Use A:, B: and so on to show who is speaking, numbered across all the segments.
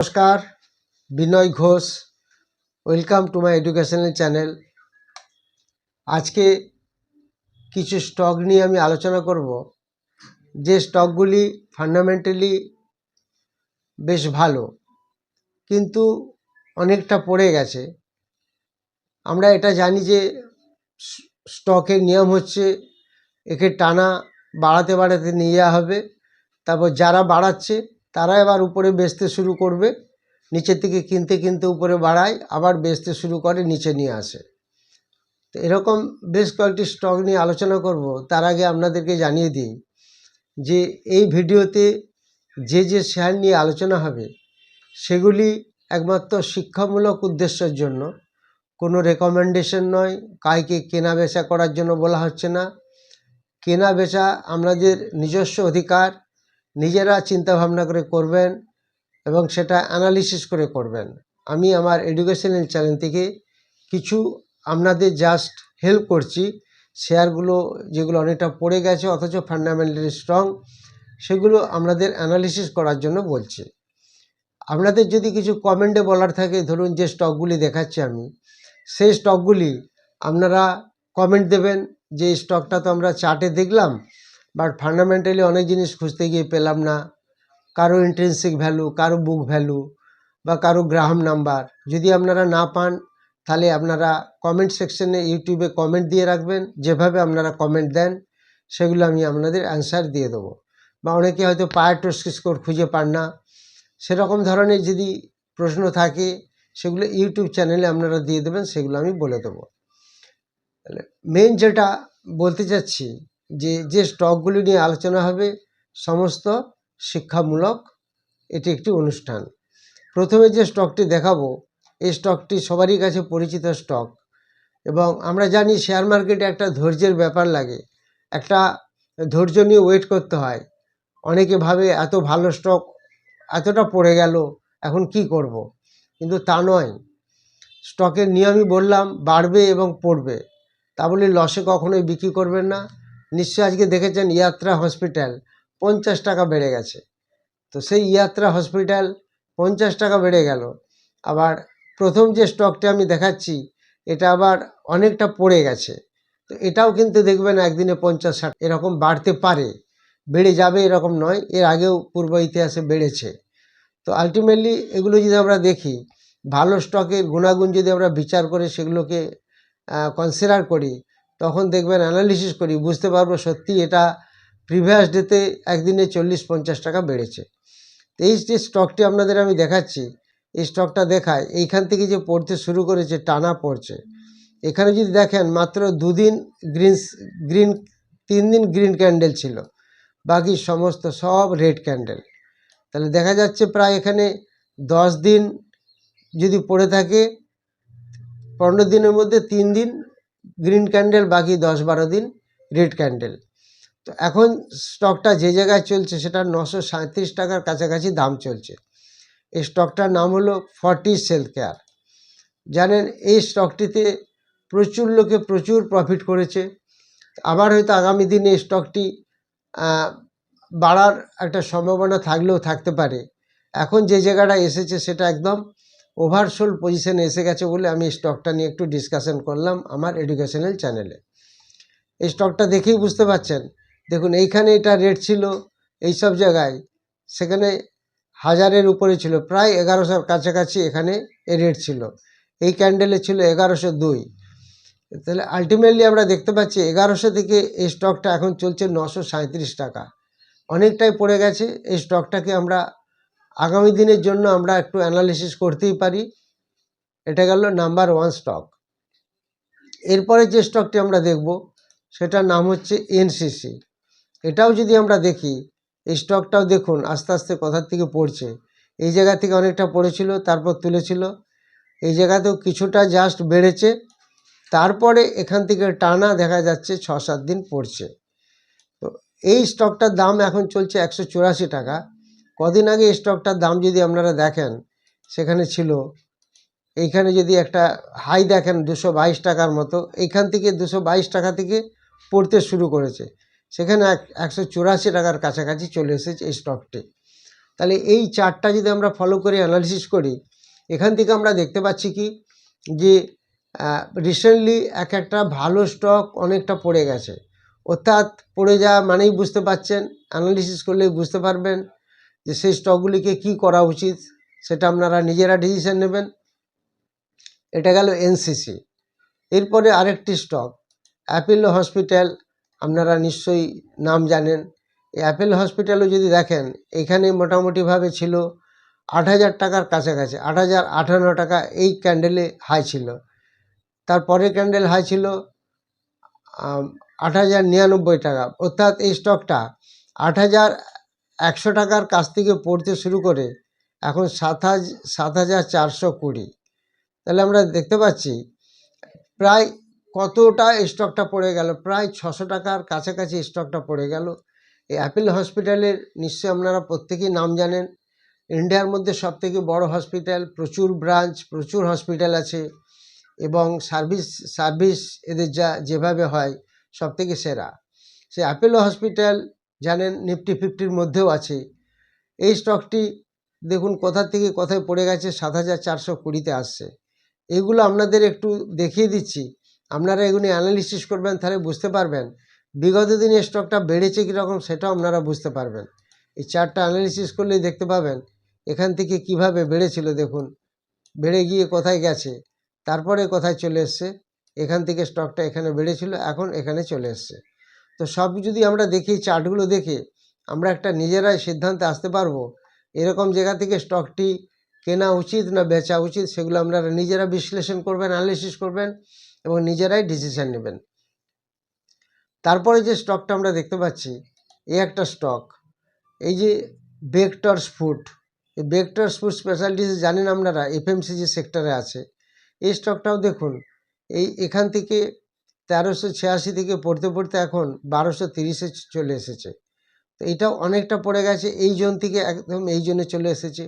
A: নমস্কার, Binay Ghosh, welcome to my educational channel. আজকে কিছু স্টক নিয়ে আমি আলোচনা করব। যে স্টকগুলি ফান্ডামেন্টালি বেশ ভালো, কিন্তু অনেকটা পড়ে গেছে। আমরা এটা জানি যে স্টকের নিয়ম হচ্ছে, একে টানা বাড়াতে বাড়াতে নিয়ে যাওয়া হবে। তারপর যারা বাড়াচ্ছে তারা এবার উপরে বেচতে শুরু করবে, নিচের থেকে কিনতে কিনতে উপরে বাড়ায়, আবার বেচতে শুরু করে, নিচে নিয়ে আসে। তো এরকম বেশ কয়েকটি স্টক নিয়ে আলোচনা করব। তার আগে আপনাদেরকে জানিয়ে দিই যে এই ভিডিওতে যে যে শেয়ার নিয়ে আলোচনা হবে, সেগুলি একমাত্র শিক্ষামূলক উদ্দেশ্যের জন্য। কোনো রেকমেন্ডেশন নয়, কাইকে কেনা বেচা করার জন্য বলা হচ্ছে না। কেনা বেচা আমাদের নিজস্ব অধিকার নিজেরা চিন্তা ভাবনা করে করবেন এবং সেটা অ্যানালিসিস করে করবেন। আমি আমার এডুকেশনাল চ্যানেল থেকে কিছু আপনাদের জাস্ট হেল্প করছি। শেয়ারগুলো যেগুলো অনেকটা পড়ে গেছে, অথচ ফান্ডামেন্টালি স্ট্রং সেগুলো আপনাদের অ্যানালিসিস করার জন্য বলছি। আপনাদের যদি কিছু কমেন্টে বলার থাকে, ধরুন যে স্টকগুলি দেখাচ্ছি আমি, সেই স্টকগুলি আপনারা কমেন্ট দেবেন। যে স্টকটা তো আমরা চার্টে দেখলাম বাট ফান্ডামেন্টালি অনেক জিনিস খুঁজতে গিয়ে পেলাম না। কারও ইন্ট্রেন্সিক ভ্যালু কারও বুক ভ্যালু বা কারও গ্রাহাম নাম্বার। যদি আপনারা না পান, তাহলে আপনারা কমেন্ট সেকশনে ইউটিউবে কমেন্ট দিয়ে রাখবেন। যেভাবে আপনারা কমেন্ট দেন, সেগুলো আমি আপনাদের অ্যান্সার দিয়ে দেবো। বা অনেকে হয়তো পায়াটোস্কি স্কোর খুঁজে পান না। সেরকম ধরনের যদি প্রশ্ন থাকে, সেগুলো ইউটিউব চ্যানেলে আপনারা দিয়ে দেবেন, সেগুলো আমি বলে দেবো। মেন যেটা বলতে চাচ্ছি যে যে স্টকগুলি নিয়ে আলোচনা হবে, সমস্ত শিক্ষামূলক এটি একটি অনুষ্ঠান। প্রথমে যে স্টকটি দেখাবো, এই স্টকটি সবারই কাছে পরিচিত স্টক এবং আমরা জানি শেয়ার মার্কেটে একটা ধৈর্যের ব্যাপার লাগে। একটা ধৈর্য নিয়ে ওয়েট করতে হয়। অনেকে ভাবে এত ভালো স্টক এতটা পড়ে গেল, এখন কি করব। কিন্তু তা নয়। স্টকের নিয়মই বললাম, বাড়বে এবং পড়বে। তা বলে লসে কখনোই বিক্রি করবেন না। নিশ্চয়ই আজকে দেখেছেন ইয়াত্রা হসপিটাল পঞ্চাশ টাকা বেড়ে গেছে। তো সেই ইয়াত্রা হসপিটাল পঞ্চাশ টাকা বেড়ে গেল। আবার প্রথম যে স্টকটা আমি দেখাচ্ছি, এটা আবার অনেকটা পড়ে গেছে। তো এটাও কিন্তু দেখবেন একদিনে পঞ্চাশ ষাট এরকম বাড়তে পারে। বেড়ে যাবে এরকম নয়, এর আগেও পূর্ব ইতিহাসে বেড়েছে। তো আলটিমেটলি এগুলো যদি আমরা দেখি, ভালো স্টকের গুণাগুণ যদি আমরা বিচার করে সেগুলোকে কনসিডার করি তখন দেখবেন অ্যানালিসিস করি, বুঝতে পারব সত্যি এটা প্রিভিয়াস ডেতে একদিনে চল্লিশ পঞ্চাশ টাকা বেড়েছে। তো এই যে স্টকটি আপনাদের আমি দেখাচ্ছি, এই স্টকটা দেখায়, এইখান থেকে যে পড়তে শুরু করেছে, টানা পড়ছে। এখানে যদি দেখেন, মাত্র দুদিন গ্রিন গ্রিন তিন দিন গ্রিন ক্যান্ডেল ছিল। বাকি সমস্ত সব রেড ক্যান্ডেল তাহলে দেখা যাচ্ছে প্রায় এখানে দশ দিন যদি পড়ে থাকে, পনেরো দিনের মধ্যে তিন দিন গ্রিন ক্যান্ডেল, বাকি দশ বারো দিন রেড ক্যান্ডেল। তো এখন স্টকটা যে জায়গায় চলছে সেটা নশো সাঁত্রিশ টাকার কাছাকাছি দাম চলছে। এই স্টকটার নাম হলো ফর্টিস হেলথ কেয়ার। জানেন, এই স্টকটিতে প্রচুর লোকে প্রচুর প্রফিট করেছে। আবার হয়তো আগামী দিনে এই স্টকটি বাড়ার একটা সম্ভাবনা থাকলেও থাকতে পারে। এখন যে জায়গাটা এসেছে সেটা একদম ওভারসোল পজিশনে এসে গেছে বলে আমি স্টকটা নিয়ে একটু ডিসকাশন করলাম আমার এডুকেশনাল চ্যানেলে এই স্টকটা দেখেই বুঝতে পারছেন। দেখুন, এইখানে এটা রেট ছিল এই সব জায়গায়। সেখানে হাজারের উপরে ছিল, প্রায় এগারোশোর কাছাকাছি এখানে এ রেট ছিল। এই ক্যান্ডেলে ছিল এগারোশো দুই। তাহলে আলটিমেটলি আমরা দেখতে পাচ্ছি এগারোশো থেকে এই স্টকটা এখন চলছে নশো টাকা। অনেকটাই পড়ে গেছে, এই স্টকটাকে আমরা আগামী দিনের জন্য আমরা একটু অ্যানালিসিস করতেই পারি। এটা গেল নাম্বার ওয়ান স্টক এরপরে যে স্টকটি আমরা দেখব, সেটার নাম হচ্ছে এনসিসি এটাও যদি আমরা দেখি, এই স্টকটাও দেখুন, আস্তে আস্তে কোথার থেকে পড়ছে। এই জায়গা থেকে অনেকটা পড়েছিল, তারপর তুলেছিল। এই জায়গাতেও কিছুটা জাস্ট বেড়েছে। তারপরে এখান থেকে টানা দেখা যাচ্ছে ছ সাত দিন পড়ছে। তো এই স্টকটার দাম এখন চলছে একশো চুরাশি টাকা। কদিন আগে স্টকটার দাম যদি আপনারা দেখেন, সেখানে ছিল, এইখানে যদি একটা হাই দেখেন দুশো বাইশ টাকার মতো, এইখান থেকে দুশো বাইশ টাকা থেকে পড়তে শুরু করেছে। সেখানে এক, একশো চুরাশি টাকার কাছাকাছি চলে এসেছে এই স্টকটি। তাহলে এই চার্টটা যদি আমরা ফলো করে অ্যানালিসিস করি, এখান থেকে আমরা দেখতে পাচ্ছি কি, যে রিসেন্টলি এক একটা ভালো স্টক অনেকটা পড়ে গেছে। অর্থাৎ পড়ে যাওয়া মানেই বুঝতে পারছেন অ্যানালিসিস করলেই বুঝতে পারবেন যে সেই স্টকগুলিকে কি করা উচিত, সেটা আপনারা নিজেরা ডিসিশন নেবেন। এটা গেল এনসিসি। এরপরে আরেকটি স্টক, অ্যাপেলো হসপিটাল, আপনারা নিশ্চয়ই নাম জানেন। এই অ্যাপেল হসপিটালও যদি দেখেন, এখানে মোটামুটিভাবে ছিল আট হাজার টাকার কাছাকাছি, আট হাজার আটান্ন টাকা এই ক্যান্ডেলে হাই ছিল। তারপরে ক্যান্ডেল হাই ছিল আট হাজার নিরানব্বই টাকা। অর্থাৎ এই স্টকটা আট হাজার একশো টাকার কাছ থেকে পড়তে শুরু করে এখন সাত হাজার সাত হাজার চারশো কুড়ি। তাহলে আমরা দেখতে পাচ্ছি, প্রায় কতটা স্টকটা পড়ে গেল? প্রায় ছশো টাকার কাছাকাছি স্টকটা পড়ে গেল। এই অ্যাপেল হসপিটালের নিশ্চয়ই আপনারা প্রত্যেকেই নাম জানেন। ইন্ডিয়ার মধ্যে সবথেকে বড় হসপিটাল, প্রচুর ব্রাঞ্চ, প্রচুর হসপিটাল আছে এবং সার্ভিস সার্ভিস এদের যা যেভাবে হয় সব থেকে সেরা। সে অ্যাপেলো হসপিটাল জানেন নিফটি ফিফটির মধ্যেও আছে। এই স্টকটি দেখুন কোথা থেকে কোথায় পড়ে গেছে, সাত হাজার চারশো কুড়িতে আসছে। এগুলো আপনাদের একটু দেখিয়ে দিচ্ছি। আপনারা এগুলি অ্যানালিসিস করবেন, তাহলে বুঝতে পারবেন। বিগত দিনে স্টকটা বেড়েছে কীরকম, সেটাও আপনারা বুঝতে পারবেন। এই চারটা অ্যানালিসিস করলেই দেখতে পাবেন, এখান থেকে কীভাবে বেড়েছিল দেখুন। বেড়ে গিয়ে কোথায় গেছে, তারপরে কোথায় চলে এসছে, এখান থেকে স্টকটা এখানে বেড়েছিল, এখন এখানে চলে এসছে। তো সব যদি আমরা দেখি, চার্টগুলো দেখে, আমরা একটা নিজেরাই সিদ্ধান্তে আসতে পারব। এরকম জায়গা থেকে স্টকটি কেনা উচিত না বেচা উচিত, সেগুলো আপনারা নিজেরা বিশ্লেষণ করবেন অ্যানালিসিস করবেন এবং নিজেরাই ডিসিশান নেবেন। তারপরে যে স্টকটা আমরা দেখতে পাচ্ছি এই একটা স্টক। এই যে বেকটর্স ফুড এই বেকটর্স ফুড স্পেশালিটিস জানেন আপনারা এফএমসিজি সেক্টরে আছে। এই স্টকটাও দেখুন, এই এখান থেকে তেরোশো ছিয়াশি থেকে পড়তে পড়তে এখন বারোশো তিরিশে চলে এসেছে। তো এটাও অনেকটা পড়ে গেছে, এই জোন থেকে একদম এই জোনে চলে এসেছে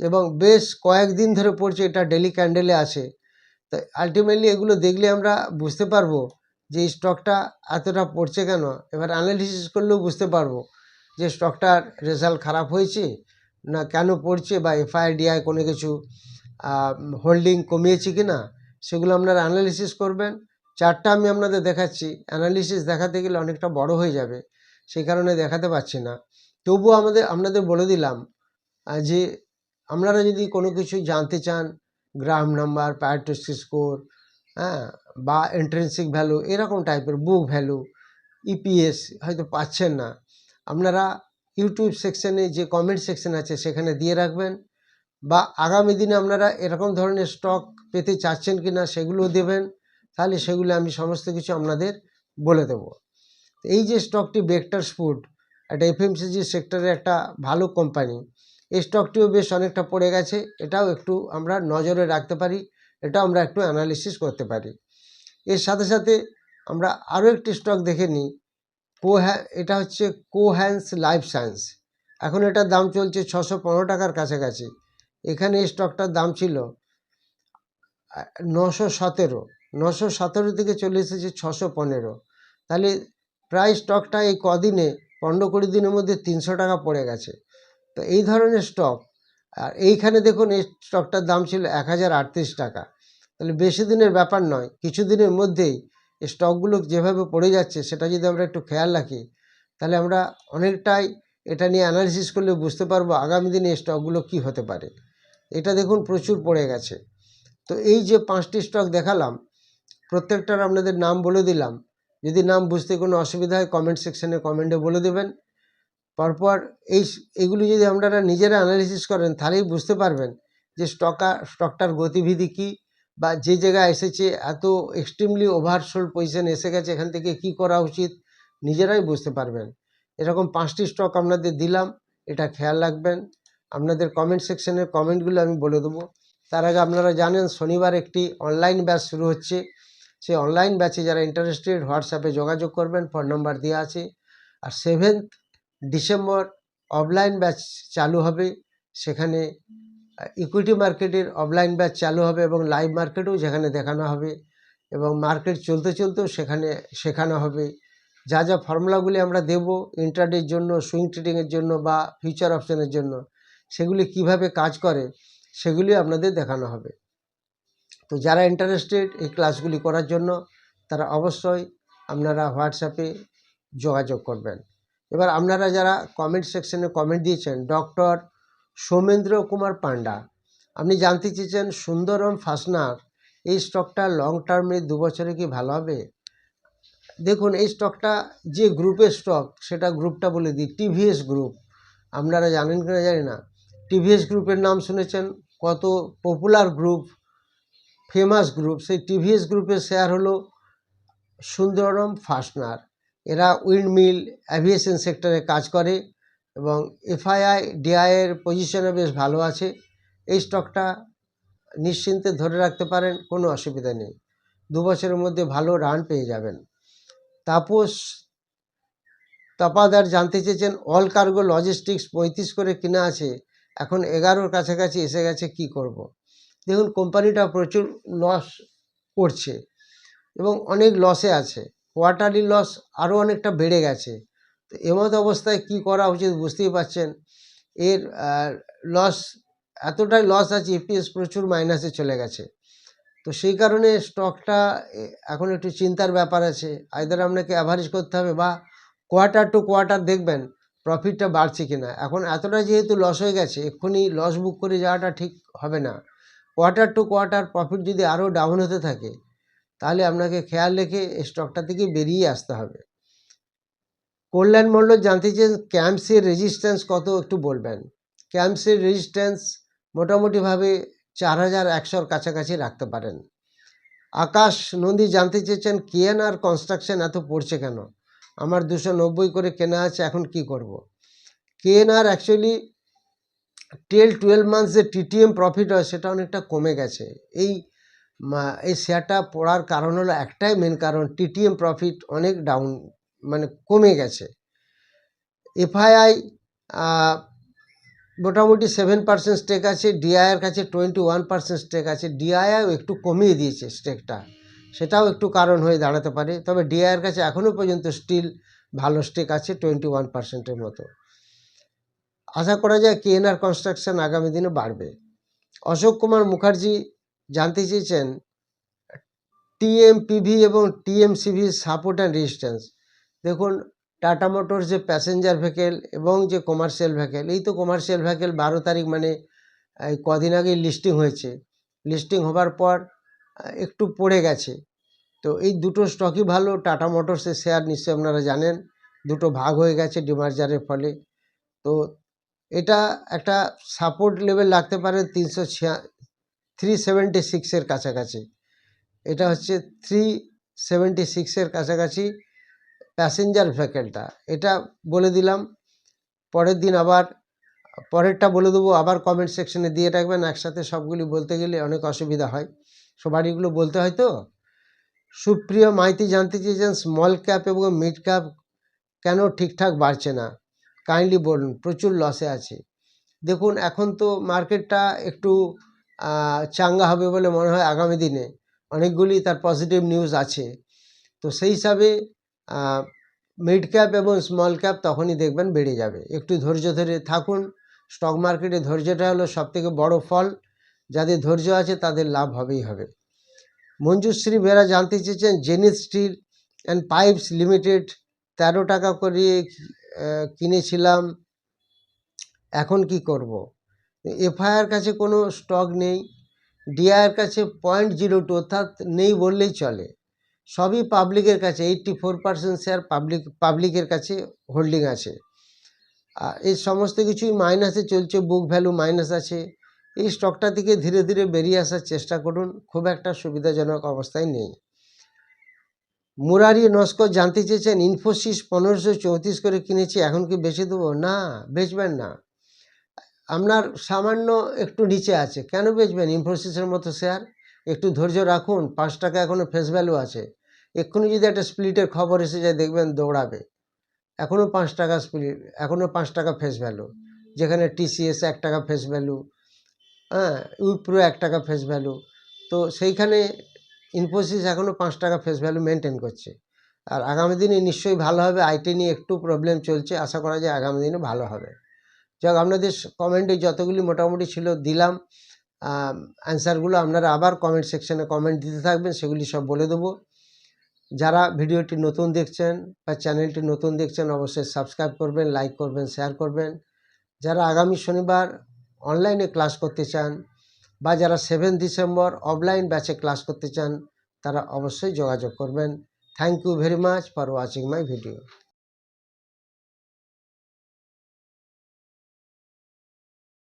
A: এবং বেশ কয়েকদিন ধরে পড়ছে, এটা ডেলি ক্যান্ডেলে আছে। তো আলটিমেটলি এগুলো দেখলে আমরা বুঝতে পারব যে স্টকটা এতটা পড়ছে কেন। এবার অ্যানালিসিস করলেও বুঝতে পারব যে স্টকটার রেজাল্ট খারাপ হয়েছে না কেন পড়ছে বা এফআইডিআই কোনো কিছু হোল্ডিং কমিয়েছে কি না সেগুলো আপনারা অ্যানালিসিস করবেন। চারটা আমি আপনাদের দেখাচ্ছি। অ্যানালিসিস দেখাতে গেলে অনেকটা বড় হয়ে যাবে, সেই কারণে দেখাতে পাচ্ছি না। তবুও আমাদের, আপনাদের বলে দিলাম যে আপনারা যদি কোনো কিছু জানতে চান, গ্রাম নাম্বার প্যারাটোসি স্কোর হ্যাঁ বা এন্ট্রেন্সিক ভ্যালু এরকম টাইপের বুক ভ্যালু ইপিএস হয়তো পাচ্ছেন না, আপনারা ইউটিউব সেকশানে যে কমেন্ট সেকশন আছে, সেখানে দিয়ে রাখবেন, বা আগামী দিনে আপনারা এরকম ধরনের স্টক পেতে চাচ্ছেন কি না সেগুলো দেবেন। তাহলে সেগুলো আমি সমস্ত কিছু আপনাদের বলে দেবো। এই যে স্টকটি বেক্টার্স ফুড একটা এফএমসিজি সেক্টরে একটা ভালো কোম্পানি এই স্টকটিও বেশ অনেকটা পড়ে গেছে। এটাও একটু আমরা নজরে রাখতে পারি, এটাও আমরা একটু অ্যানালিসিস করতে পারি। এর সাথে সাথে আমরা আরও একটি স্টক দেখে নিই কোহ্যা এটা হচ্ছে কোহ্যান্স লাইফ সায়েন্স এখন এটার দাম চলছে ছশো পনেরো টাকার কাছাকাছি। এখানে এই স্টকটার দাম ছিল নশো সতেরো। নশো সতেরো থেকে চলে এসেছে ছশো পনেরো। তাহলে প্রায় স্টকটা এই কদিনে, পনেরো কুড়ি দিনের মধ্যে তিনশো টাকা পড়ে গেছে। তো এই ধরনের স্টক আর এইখানে দেখুন, এই স্টকটার দাম ছিল এক হাজার আটত্রিশ টাকা। তাহলে বেশি দিনের ব্যাপার নয়, কিছু দিনের মধ্যেই এই স্টকগুলো যেভাবে পড়ে যাচ্ছে, সেটা যদি আমরা একটু খেয়াল রাখি, তাহলে আমরা অনেকটাই এটা নিয়ে অ্যানালিসিস করলে বুঝতে পারব আগামী দিনে এই স্টকগুলো কী হতে পারে। এটা দেখুন প্রচুর পড়ে গেছে। তো এই যে পাঁচটি স্টক দেখালাম প্রত্যেকটার আপনাদের নাম বলে দিলাম। যদি নাম বুঝতে কোনো অসুবিধা হয় কমেন্ট সেকশনে কমেন্টে বলে দেবেন। পরপর এই এগুলি যদি আপনারা নিজেরা অ্যানালিসিস করেন, তাহলেই বুঝতে পারবেন যে স্টকা স্টকটার গতিবিধি কী বা যে জায়গায় এসেছে, এত এক্সট্রিমলি ওভারসোল্ড পজিশন এসে গেছে, এখান থেকে কি করা উচিত, নিজেরাই বুঝতে পারবেন। এরকম পাঁচটি স্টক আপনাদের দিলাম, এটা খেয়াল রাখবেন। আপনাদের কমেন্ট সেকশনের কমেন্টগুলো আমি বলে দেবো। তার আগে আপনারা জানেন, শনিবার একটি অনলাইন ব্যাচ শুরু হচ্ছে। সেই অনলাইন ব্যাচে যারা ইন্টারেস্টেড হোয়াটসঅ্যাপে যোগাযোগ করবেন ফোন নাম্বার দেওয়া আছে। আর সেভেন্থ ডিসেম্বর অফলাইন ব্যাচ চালু হবে। সেখানে ইকুইটি মার্কেটের অফলাইন ব্যাচ চালু হবে এবং লাইভ মার্কেটেও যেখানে দেখানো হবে এবং মার্কেট চলতে চলতেও সেখানে শেখানো হবে। যা যা ফর্মুলাগুলি আমরা দেব ইন্টারডের জন্য সুইং ট্রেডিংয়ের জন্য বা ফিউচার অপশানের জন্য, সেগুলি কীভাবে কাজ করে, সেগুলি আপনাদের দেখানো হবে। তো যারা ইন্টারেস্টেড এই ক্লাসগুলি করার জন্য, তারা অবশ্যই আপনারা হোয়াটসঅ্যাপে যোগাযোগ করবেন। এবার আপনারা যারা কমেন্ট সেকশনে কমেন্ট দিয়েছেন ডক্টর সৌমেন্দ্র কুমার পান্ডা, আপনি জানতে চেয়েছেন সুন্দরম ফাসনার, এই স্টকটা লং টার্মে দু বছরে কি ভালো হবে? দেখুন, এই স্টকটা যে গ্রুপের স্টক সেটা গ্রুপটা বলে দিই টিভিএস গ্রুপ আপনারা জানেন কিনা জানি না। টিভিএস গ্রুপের নাম শুনেছেন? কত পপুলার গ্রুপ ফেমাস গ্রুপ সেই টিভিএস গ্রুপের শেয়ার হলো সুন্দরম ফাস্টনার এরা উইন্ডমিল অ্যাভিয়েশন সেক্টরে কাজ করে এবং এফআইআই ডিআইয়ের পজিশনে বেশ ভালো আছে। এই স্টকটা নিশ্চিন্তে ধরে রাখতে পারেন, কোনো অসুবিধা নেই। দু বছরের মধ্যে ভালো রান পেয়ে যাবেন। তাপস তপাদার জানতে চেয়েছেন অল কার্গো লজিস্টিক্স পঁয়ত্রিশ করে কিনা আছে। এখন এগারোর কাছাকাছি এসে গেছে, কি করব। দেখুন কোম্পানিটা প্রচুর লস করছে এবং অনেক লসে আছে। কোয়ার্টারলি লস আরও অনেকটা বেড়ে গেছে। তো এমত অবস্থায় কি করা উচিত বুঝতেই পারছেন? এর লস এতটাই লস আছে ইপিএস প্রচুর মাইনাসে চলে গেছে। তো সেই কারণে স্টকটা এখন একটু চিন্তার ব্যাপার আছে। আইদার আপনাকে অ্যাভারেজ করতে হবে বা কোয়ার্টার টু কোয়ার্টার দেখবেন প্রফিটটা বাড়ছে কিনা। এখন এতটা যেহেতু লস হয়ে গেছে, এক্ষুনি লস বুক করে যাওয়াটা ঠিক হবে না। কোয়ার্টার টু কোয়ার্টার প্রফিট যদি আরও ডাউন হতে থাকে, তাহলে আপনাকে খেয়াল রেখে স্টকটা থেকে বেরিয়ে আসতে হবে। কল্যাণ মণ্ডল জানতে চেয়েছেন ক্যাম্পসের রেজিস্ট্যান্স কত একটু বলবেন? ক্যাম্পসের রেজিস্ট্যান্স মোটামুটিভাবে চার হাজার একশোর কাছাকাছি রাখতে পারেন। আকাশ নন্দী জানতে চেয়েছেন, কেএনআর কনস্ট্রাকশন এত পড়ছে কেন? আমার দুশো নব্বই করে কেনা আছে, এখন কি করব। KNR actually tell twelve months যে টিটিএম প্রফিট হয়, সেটা অনেকটা কমে গেছে। এই এই শেয়ারটা পড়ার কারণ হলো একটাই মেন কারণ, টিটিএম প্রফিট অনেক ডাউন মানে কমে গেছে। এফআইআই মোটামুটি সেভেন পার্সেন্ট স্টেক আছে ডিআইয়ের কাছে টোয়েন্টি ওয়ান পার্সেন্ট স্টেক আছে। ডিআইআই একটু কমিয়ে দিয়েছে স্টেকটা সেটাও একটু কারণ হয়ে দাঁড়াতে পারে। তবে ডিআইয়ের কাছে এখনও পর্যন্ত স্টিল ভালো স্টেক আছে টোয়েন্টি ওয়ান পার্সেন্টের মতো। আশা করা যায় কেএনআর কনস্ট্রাকশন আগামী দিনে বাড়বে। অশোক কুমার মুখার্জি জানতে চেয়েছেন, টিএমপিভি এবং টিএমসিভি সাপোর্ট অ্যান্ড রেজিস্ট্যান্স দেখুন, টাটা মোটরস যে প্যাসেঞ্জার ভেহিকেল এবং যে কমার্শিয়াল ভেহিকেল এই তো কমার্শিয়াল ভেহিকেল বারো তারিখ মানে এই কদিন আগেই লিস্টিং হয়েছে। লিস্টিং হবার পর, একটু পড়ে গেছে। তো এই দুটো স্টকই ভালো, টাটা মোটরসের শেয়ার নিশ্চয়ই আপনারা জানেন। দুটো ভাগ হয়ে গেছে ডিমার্জারের ফলে। তো এটা একটা সাপোর্ট লেভেল লাগতে পারে তিনশো ছিয়া থ্রি সেভেন্টি সিক্সের কাছাকাছি। এটা হচ্ছে থ্রি সেভেন্টি সিক্সের কাছাকাছি প্যাসেঞ্জার ভেহিকেলটা এটা বলে দিলাম, পরের দিন আবার, পরেরটা বলে দেবো, আবার কমেন্ট সেকশনে দিয়ে রাখবেন, একসাথে সবগুলি বলতে গেলে অনেক অসুবিধা হয়। সবার এগুলো বলতে হয় তো? সুপ্রিয় মাইতি জানতে চেয়েছেন স্মল ক্যাপ এবং মিড ক্যাপ কেন ঠিকঠাক বাড়ছে না? কাইন্ডলি বলুন, প্রচুর লসে আছে। দেখুন, এখন তো মার্কেটটা একটু চাঙ্গা হবে বলে মনে হয় আগামী দিনে। অনেকগুলি তার পজিটিভ নিউজ আছে। তো সেই হিসাবে মিড ক্যাপ এবং স্মল ক্যাপ তখনই দেখবেন বেড়ে যাবে। একটু ধৈর্য ধরে থাকুন। স্টক মার্কেটে ধৈর্যটা হলো সবথেকে বড় ফল। যাদের ধৈর্য আছে তাদের লাভ হবেই হবে। মঞ্জুশ্রী বেরা জানতে চেয়েছেন জেনিস স্টিল অ্যান্ড পাইপস লিমিটেড তেরো টাকা করে কিনেছিলাম, এখন কি করব? এফআইআর কাছে কোনো স্টক নেই ডিআইয়ের কাছে পয়েন্ট জিরো টু অর্থাৎ নেই বললেই চলে। সবই পাবলিকের কাছে eighty four percent share public পাবলিকের কাছে হোল্ডিং আছে। এই সমস্ত কিছুই মাইনাসে চলছে বুক ভ্যালু মাইনাস আছে। এই স্টকটা থেকে ধীরে ধীরে বেরিয়ে আসার চেষ্টা করুন, খুব একটা সুবিধাজনক অবস্থায় নেই। মুরারি নস্কর জানতে চেয়েছেন, ইনফোসিস পনেরোশো চৌত্রিশ করে কিনেছি, এখন কি বেচে দেবো? না, বেচবেন না। আপনার সামান্য একটু নিচে আছে। কেন বেচবেন ইনফোসিসের মতো শেয়ার? একটু ধৈর্য রাখুন, পাঁচ টাকা এখনও ফেস ভ্যালু আছে। এক্ষুনি যদি একটা স্প্লিটের খবর এসে যায়, দেখবেন দৌড়াবে। এখনও পাঁচ টাকা স্প্লিট এখনও পাঁচ টাকা ফেস ভ্যালু যেখানে টিসিএস এক টাকা ফেস ভ্যালু হ্যাঁ উইপ্রো এক টাকা ফেস ভ্যালু তো সেইখানে ইনফোসিস এখনও পাঁচ টাকা ফেস ভ্যালু মেনটেন করছে। আর আগামী দিনে নিশ্চয়ই ভালো হবে আইটি নিয়ে একটু প্রবলেম চলছে, আশা করা যায় আগামী দিনে ভালো হবে। যাক, আপনাদের কমেন্টে যতগুলি মোটামুটি ছিল দিলাম। অ্যান্সারগুলো আপনারা আবার কমেন্ট সেকশনে কমেন্ট দিতে থাকবেন, সেগুলি সব বলে দেবো। যারা ভিডিওটি নতুন দেখছেন বা চ্যানেলটি নতুন দেখছেন, অবশ্যই সাবস্ক্রাইব করবেন লাইক করবেন শেয়ার করবেন। যারা আগামী শনিবার অনলাইনে ক্লাস করতে চান বা যারা সেভেন ডিসেম্বর অফলাইন ব্যাচে ক্লাস করতে চান, তারা অবশ্যই যোগাযোগ করবেন। Thank you very much for watching my video